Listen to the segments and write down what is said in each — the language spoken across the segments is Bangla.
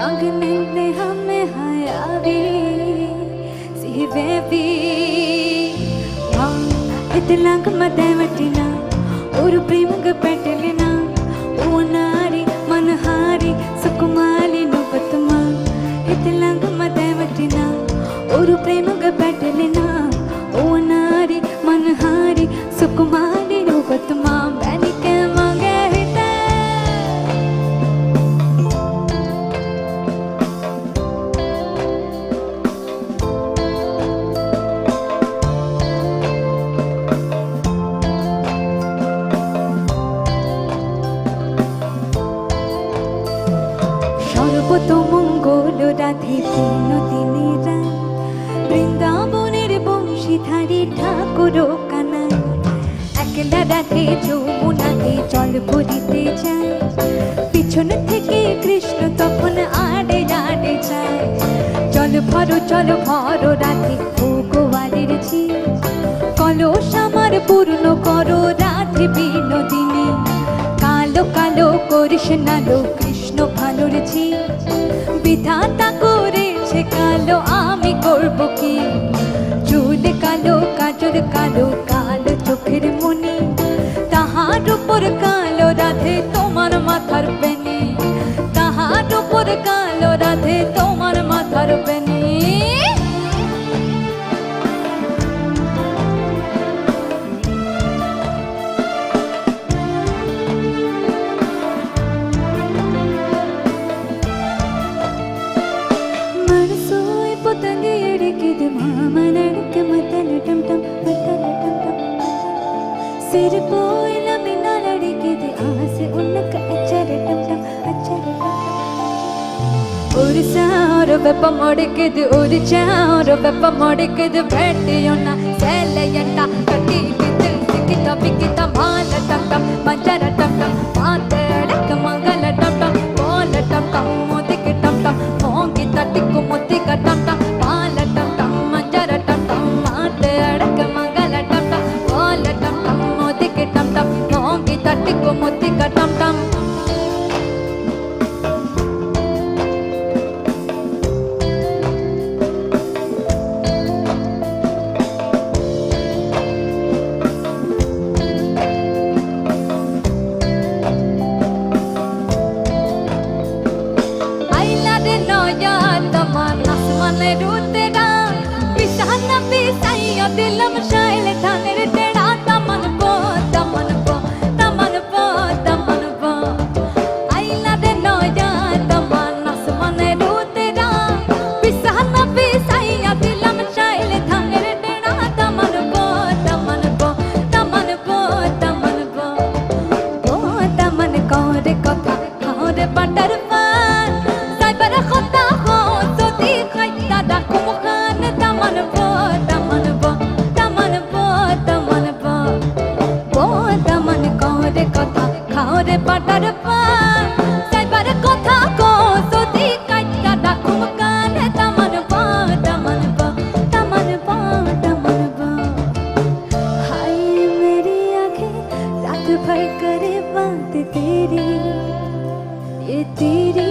මගනෙන් දෙහම් මෙහායාවී සිහිවැවී. මං එතලඟම දැවටිනා ஒரு பிரேமக பெட்டலினா ஊனாரி மனஹாரி சுக்குமாரி நுபத்துமா இத்தலங்க மதவட்டினா ஒரு பிரேமக பெட்டலினா সর্বতমঙ্গল রাধে পূর্ণদিনী রায় বৃন্দাবনের বংশীধারী ঠাকুর কানাই একলা রাধে যমুনাতে জল ভরিতে যায়। পিছন থেকে কৃষ্ণ তখন আড়ে আড়ে যায়। জল ভরো জল ভরো ও গোয়ালের ঝি কলস আমার পূর্ণ করো রাধে বিনোদিনী। কালো কালো করিস নালো কৃষ্ণ ঝি বিধাতা করেছে কালো, আমি করব কি? চুল কালো, কাজল কালো কালো চোখের মনি তাহার উপর কালো রাধে, তোমার মাথার বেনি இது மாமனடுக்கு மத்தல டம் டம் மத்தல டம் டம் சிரிப்போ இல்ல பின்னால் அடிக்குது ஆசை உனக்கு அச்சர டம் டம் அச்சர ஒரு சார வெப்பம் அடிக்குது ஒரு சார வெப்பம் அடிக்குது பேட்டியொன்னா சேலையண்டா கட்டி பித்து சிக்கிட்ட பிக்கிட்ட டம் டம் மஞ்சர আসমানে রুতেরা বিছানা বিছাইয়া দিলাম শাইলে ধানের টেড়া। তামন পো তামন পো তামন পো তামন পো। আইলারে নয়া তোমার আসমানে রুতেরা বিছানা বিছাইয়া দিলাম শাইলে ধানের টেড়া। তামন পো তামন পো তামন পো তামন পো। ও তামন করে কথা খাওরে বাটার भर करे बात तेरी, ये तेरी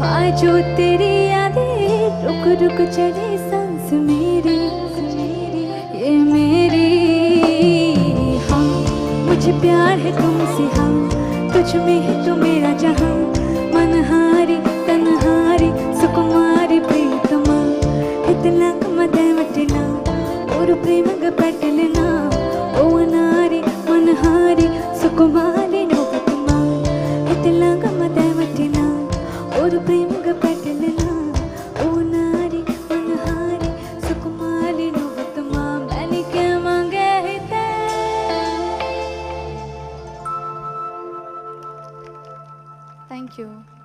बाजू तेरी यादें, रुक रुक चले सांस मेरी, ये मेरी हम। मुझे प्यार है तुमसे, हम। तुझ में है तो you.